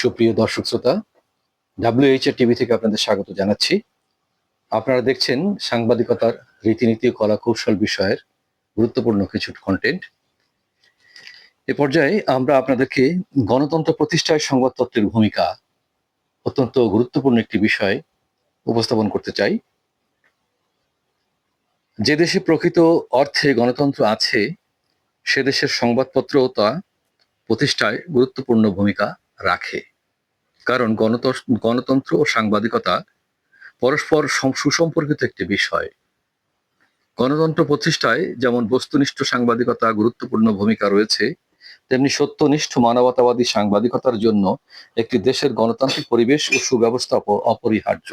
সুপ্রিয় দর্শক শ্রোতা ডাব্লিউএইচআর টিভি থেকে আপনাদের স্বাগত জানাচ্ছি। আপনারা দেখছেন সাংবাদিকতার রীতিনীতি ও কলা কৌশল বিষয়ের গুরুত্বপূর্ণ কিছু কন্টেন্ট এ পর্যায়ে আমরা আপনাদেরকে গণতন্ত্র প্রতিষ্ঠায় সংবাদপত্রের ভূমিকা, অত্যন্ত গুরুত্বপূর্ণ একটি বিষয় উপস্থাপন করতে চাই। যে দেশে প্রকৃত অর্থে গণতন্ত্র আছে, সে দেশের সংবাদপত্র তা প্রতিষ্ঠায় গুরুত্বপূর্ণ ভূমিকা রাখে। কারণ গণতন্ত্র ও সাংবাদিকতা পরস্পর সুসম্পর্কিত একটি বিষয়। গণতন্ত্র প্রতিষ্ঠায় যেমন বস্তুনিষ্ঠ সাংবাদিকতা গুরুত্বপূর্ণ ভূমিকা রয়েছে, তেমনি সত্যনিষ্ঠ মানবতাবাদী সাংবাদিকতার জন্য একটি দেশের গণতান্ত্রিক পরিবেশ ও সুব্যবস্থা অপরিহার্য।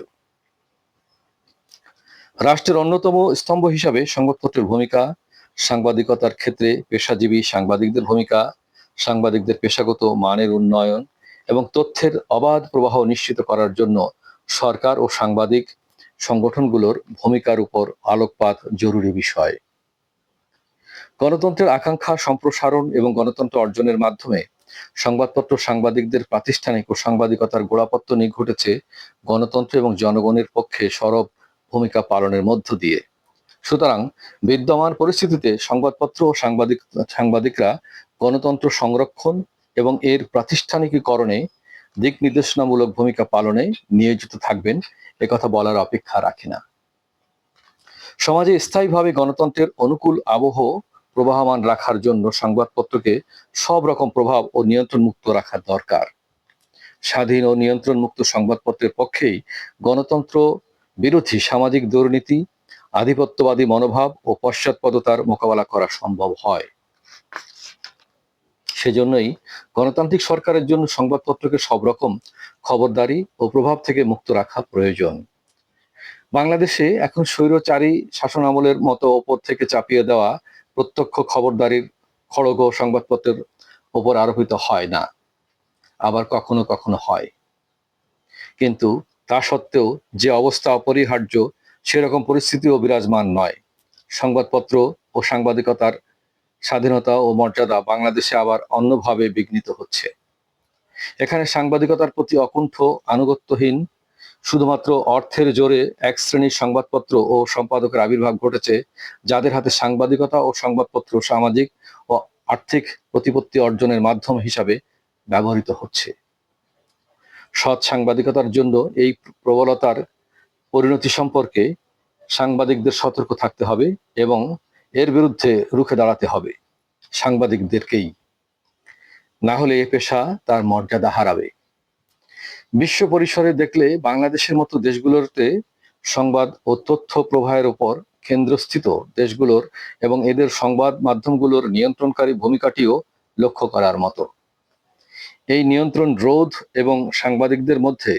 রাষ্ট্রের অন্যতম স্তম্ভ হিসাবে সংবাদপত্রের ভূমিকা, সাংবাদিকতার ক্ষেত্রে পেশাজীবী সাংবাদিকদের ভূমিকা, সাংবাদিকদের পেশাগত মানের উন্নয়ন এবং তথ্যের অবাধ প্রবাহ নিশ্চিত করার জন্য সরকার ও সাংবাদিক সংগঠনগুলোর ভূমিকার উপর আলোকপাত জরুরি বিষয়। গণতন্ত্রের আকাঙ্ক্ষা সম্প্রসারণ এবং গণতন্ত্র অর্জনের মাধ্যমে সংবাদপত্র সাংবাদিকদের প্রাতিষ্ঠানিক ও সাংবাদিকতার গোড়াপত্তনই ঘটেছে গণতন্ত্র এবং জনগণের পক্ষে সরব ভূমিকা পালনের মধ্য দিয়ে। সুতরাং বিদ্যমান পরিস্থিতিতে সংবাদপত্র ও সাংবাদিক, সাংবাদিকরা গণতন্ত্র সংরক্ষণ এবং এর প্রাতিষ্ঠানিকীকরণে দিক নির্দেশনামূলক ভূমিকা পালনে নিয়োজিত থাকবেন। একথা বলার অপেক্ষা রাখে না। সমাজে স্থায়ীভাবে গণতন্ত্রের অনুকূল আবহ প্রবাহমান রাখার জন্য সংবাদপত্রকে সব রকম প্রভাব ও নিয়ন্ত্রণ মুক্ত রাখার দরকার। স্বাধীন ও নিয়ন্ত্রণ মুক্ত সংবাদপত্রের পক্ষেই গণতন্ত্র বিরোধী সামাজিক দুর্নীতি, আধিপত্যবাদী মনোভাব ও পশ্চাৎপদতার মোকাবেলা করা সম্ভব হয়। সেজন্যই গণতান্ত্রিক সরকারের জন্য সংবাদপত্রকে সব রকম খবরদারি ও প্রভাব থেকে মুক্ত রাখা প্রয়োজন। বাংলাদেশে এখন স্বৈরচারী শাসন আমলের মতো ওপর থেকে চাপিয়ে দেওয়া প্রত্যক্ষ খবরদারির খড়গ সংবাদপত্রের ওপর আরোপিত হয় না। আবার কখনো কখনো হয়। কিন্তু তা সত্ত্বেও যে অবস্থা অপরিহার্য, সেরকম পরিস্থিতিও বিরাজমান নয়। সংবাদপত্র ও সাংবাদিকতার স্বাধীনতা ও মর্যাদা বাংলাদেশে আবার অন্যভাবে বিঘ্নিত হচ্ছে। এখানে সাংবাদিকতার প্রতি অকুণ্ঠ, আনুগত্যহীন, শুধুমাত্র অর্থের জোরে এক শ্রেণির সংবাদপত্র ও সম্পাদকের আবির্ভাব ঘটেছে, যাদের হাতে সাংবাদিকতা ও সংবাদপত্র সামাজিক ও আর্থিক প্রতিপত্তি অর্জনের মাধ্যম হিসাবে ব্যবহৃত হচ্ছে। সৎ সাংবাদিকতার জন্য এই প্রবলতার পরিণতি সম্পর্কে সাংবাদিকদের সতর্ক থাকতে হবে এবং এর বিরুদ্ধে রুখে দাঁড়াতে হবে সাংবাদিকদেরকেই। না হলে এ পেশা তার মর্যাদা হারাবে। বিশ্ব পরিসরে দেখলে বাংলাদেশের মতো দেশগুলোতে সংবাদ ও তথ্য প্রবাহের উপর কেন্দ্রস্থিত দেশগুলোর এবং এদের সংবাদ মাধ্যমগুলোর নিয়ন্ত্রণকারী ভূমিকাটিও লক্ষ্য করার মতো। এই নিয়ন্ত্রণ, রোধ এবং সাংবাদিকদের মধ্যে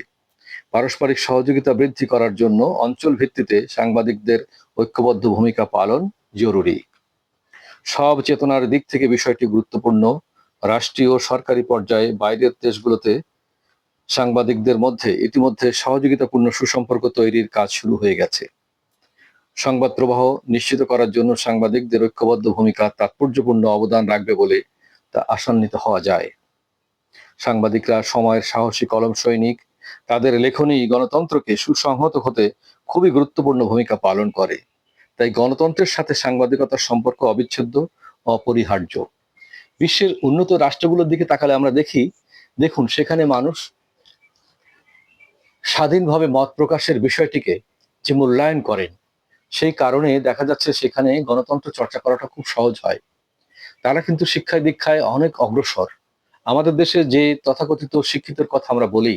পারস্পরিক সহযোগিতা বৃদ্ধি করার জন্য অঞ্চল ভিত্তিতে সাংবাদিকদের ঐক্যবদ্ধ ভূমিকা পালন জরুরি। সব চেতনার দিক থেকে বিষয়টি গুরুত্বপূর্ণ। রাষ্ট্রীয় সরকারি পর্যায়ে বাইরের দেশগুলোতে সাংবাদিকদের মধ্যে ইতিমধ্যে সহযোগিতাপূর্ণ সুসম্পর্ক তৈরির কাজ শুরু হয়ে গেছে। সংবাদ প্রবাহ নিশ্চিত করার জন্য সাংবাদিকদের ঐক্যবদ্ধ ভূমিকা তাৎপর্যপূর্ণ অবদান রাখবে বলে তা আশান্বিত হওয়া যায়। সাংবাদিকরা সময়ের সাহসী কলম সৈনিক, তাদের লেখনী গণতন্ত্রকে সুসংহত হতে খুবই গুরুত্বপূর্ণ ভূমিকা পালন করে। তাই গণতন্ত্রের সাথে সাংবাদিকতার সম্পর্ক অবিচ্ছেদ্য, অপরিহার্য। বিশ্বের উন্নত রাষ্ট্রগুলোর দিকে তাকালে আমরা দেখি, দেখুন সেখানে মানুষ স্বাধীনভাবে মত প্রকাশের বিষয়টিকে যে মূল্যায়ন করেন, সেই কারণে দেখা যাচ্ছে সেখানে গণতন্ত্র চর্চা করাটা খুব সহজ হয়। তারা কিন্তু শিক্ষায় দীক্ষায় অনেক অগ্রসর। আমাদের দেশে যে তথাকথিত শিক্ষিতের কথা আমরা বলি,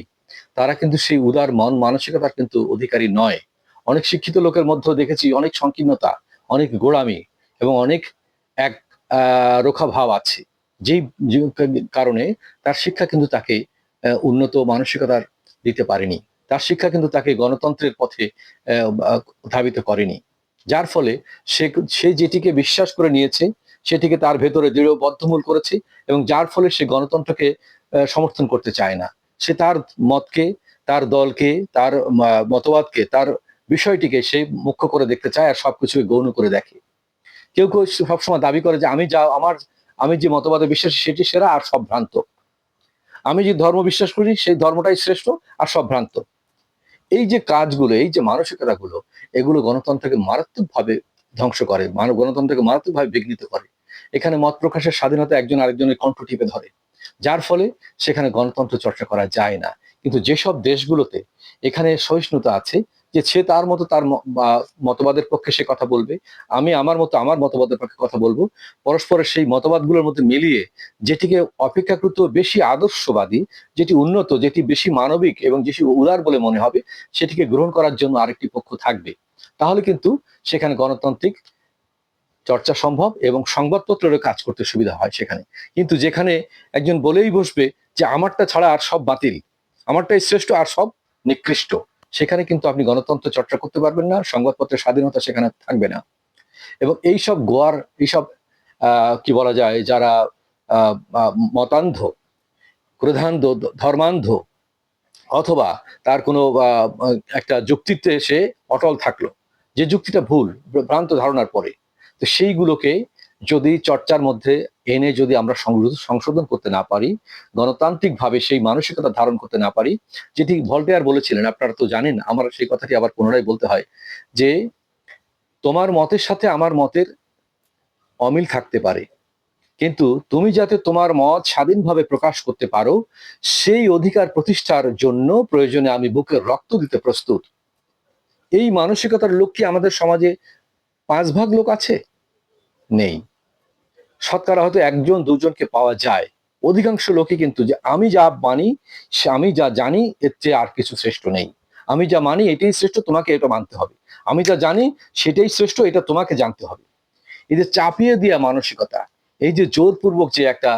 তারা কিন্তু সেই উদার মন, মানসিকতার কিন্তু অধিকারী নয়। অনেক শিক্ষিত লোকের মধ্যে দেখেছি অনেক সংকীর্ণতা অনেক গোড়ামি এবং অনেক এক আহ, রোখা ভাব আছে। যেই কারণে তার শিক্ষা কিন্তু তাকে উন্নত মানসিকতার দিতে পারেনি। তার শিক্ষা কিন্তু তাকে গণতন্ত্রের পথে ধাবিত করেনি। যার ফলে সে সে যেটিকে বিশ্বাস করে নিয়েছে সেটিকে তার ভেতরে দৃঢ় বদ্ধমূল করেছে এবং যার ফলে সে গণতন্ত্রকে সমর্থন করতে চায় না। সে তার মতকে তার দলকে তার মতবাদকে তার বিষয়টিকে সে মুখ্য করে দেখতে চায় আর সবকিছুকে গৌণ করে দেখে। কেউ কেউ সবসময় দাবি করে যে, আমি যা, আমার, আমি যে মতবাদে বিশ্বাসী সেটি সেরা আর সব ভ্রান্ত। আমি যে ধর্ম বিশ্বাস করি সেই ধর্মটাই শ্রেষ্ঠ আর সব ভ্রান্ত। এই যে কাজগুলো, এই যে মানসিকতাগুলো, এগুলো গণতন্ত্রকে মারাত্মকভাবে ধ্বংস করে, মানব গণতন্ত্রকে মারাত্মকভাবে বিঘ্নিত করে। এখানে মত প্রকাশের স্বাধীনতা একজন আরেকজনের কণ্ঠ টিপে ধরে, যার ফলে সেখানে গণতন্ত্র চর্চা করা যায় না। কিন্তু যেসব দেশগুলোতে এখানে সহিষ্ণুতা আছে যে সে তার মতো তার মতবাদের পক্ষে সে কথা বলবে। আমি আমার মতো আমার মতবাদের পক্ষে কথা বলব। পরস্পরের সেই মতবাদগুলোর মধ্যে মিলিয়ে যেটিকে অপেক্ষাকৃত বেশি আদর্শবাদী, যেটি উন্নত, যেটি বেশি মানবিক এবং বেশি উদার বলে মনে হবে, সেটিকে গ্রহণ করার জন্য আরেকটি পক্ষ থাকবে। তাহলে কিন্তু সেখানে গণতান্ত্রিক চর্চা সম্ভব এবং সংবাদপত্রেরও কাজ করতে সুবিধা হয় সেখানে। কিন্তু যেখানে একজন বলেই বসবে যে, আমারটা ছাড়া আর সব বাতিল। আমারটাই শ্রেষ্ঠ আর সব নিকৃষ্ট। সেখানে কিন্তু আপনি গণতন্ত্র চর্চা করতে পারবেন না, সংবাদপত্রের স্বাধীনতা সেখানে থাকবে না। এবং এইসব গোয়ার, এইসব কি বলা যায়, যারা মতান্ধ, ক্রোধান্ধ, ধর্মান্ধ, অথবা তার কোনো একটা যুক্তিতে সে অটল থাকল, যে যুক্তিটা ভুল, ভ্রান্ত ধারণার পরে, তো সেইগুলোকে যদি চর্চার মধ্যে এনে যদি আমরা সংশোধন- করতে না পারি, গণতান্ত্রিকভাবে সেই মানসিকতা ধারণ করতে না পারি, যেটি ভল্টেয়ার বলেছিলেন, আপনারা তো জানেন, আমার সেই কথাটি আবার পুনরায় বলতে হয়, যে তোমার মতের সাথে আমার মতের অমিল থাকতে পারে। কিন্তু তুমি যাতে তোমার মত স্বাধীনভাবে প্রকাশ করতে পারো, সেই অধিকার প্রতিষ্ঠার জন্য প্রয়োজনে আমি বুকের রক্ত দিতে প্রস্তুত। এই মানসিকতার লোক কি আমাদের সমাজে পাঁচ ভাগ লোক আছে? নেই। শতকরা হয়তো একজন, দুজনকে পাওয়া যায়। অধিকাংশ লোকে কিন্তু যে আমি যা মানি, সে আমি যা জানি, এর চেয়ে আর কিছু শ্রেষ্ঠ নেই। আমি যা মানি, এটাই শ্রেষ্ঠ, তোমাকে এটা মানতে হবে। আমি যা জানি, সেটাই শ্রেষ্ঠ, এটা তোমাকে জানতে হবে। এই যে চাপিয়ে দেওয়া মানসিকতা, এই যে জোরপূর্বক যে একটা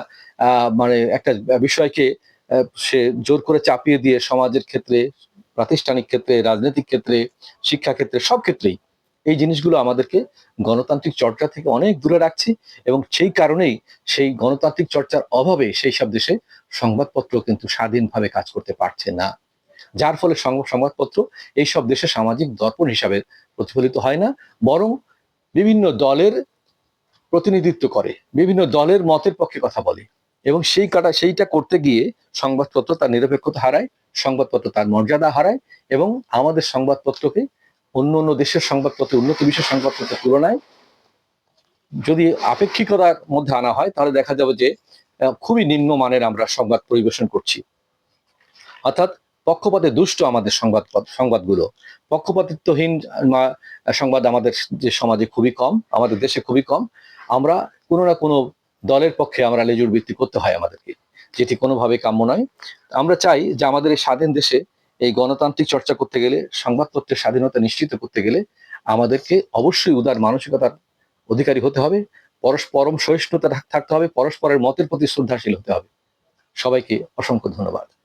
মানে একটা বিষয়কে সে জোর করে চাপিয়ে দিয়ে সমাজের ক্ষেত্রে, প্রাতিষ্ঠানিক ক্ষেত্রে, রাজনৈতিক ক্ষেত্রে শিক্ষা ক্ষেত্রে সব ক্ষেত্রেই এই জিনিসগুলো আমাদেরকে গণতান্ত্রিক চর্চা থেকে অনেক দূরে রাখছে এবং সেই কারণেই সেই গণতান্ত্রিক চর্চার অভাবে সেই সব দেশে সংবাদপত্র কিন্তু স্বাধীনভাবে কাজ করতে পারছে না। যার ফলে সংবাদ- সংবাদপত্র এই সব দেশে সামাজিক দর্পণ হিসাবে প্রতিফলিত হয় না, বরং বিভিন্ন দলের প্রতিনিধিত্ব করে, বিভিন্ন দলের মতের পক্ষে কথা বলে এবং সেই কাটা সেইটা করতে গিয়ে সংবাদপত্র তার নিরপেক্ষতা হারায়, সংবাদপত্র তার মর্যাদা হারায় এবং আমাদের সংবাদপত্রকে অন্য অন্য দেশের সংবাদপত্র উন্নত বিশ্বের সংবাদপত্রের তুলনায় যদি আপেক্ষিকতার মধ্যে আনা হয়, তাহলে দেখা যাবে যে খুবই নিম্নমানের আমরা সংবাদ পরিবেশন করছি। অর্থাৎ পক্ষপাতে দুষ্ট আমাদের সংবাদ, সংবাদগুলো। পক্ষপাতিত্বহীন সংবাদ আমাদের যে সমাজে খুবই কম, আমাদের দেশে খুবই কম, আমরা কোনো না কোনো দলের পক্ষে আমরা লেজুর ভিত্তি করতে হয় আমাদেরকে, যেটি কোনোভাবে কাম্য নয়। আমরা চাই যে আমাদের এই স্বাধীন দেশে এই গণতান্ত্রিক চর্চা করতে গেলে, সংবাদপত্রের স্বাধীনতা নিশ্চিত করতে গেলে আমাদেরকে অবশ্যই উদার মানসিকতার অধিকারী হতে হবে, পরস্পরম সহিষ্ণুতা থাক- থাকতে হবে, পরস্পরের মতের প্রতি শ্রদ্ধাশীল হতে হবে। সবাইকে অসংখ্য ধন্যবাদ।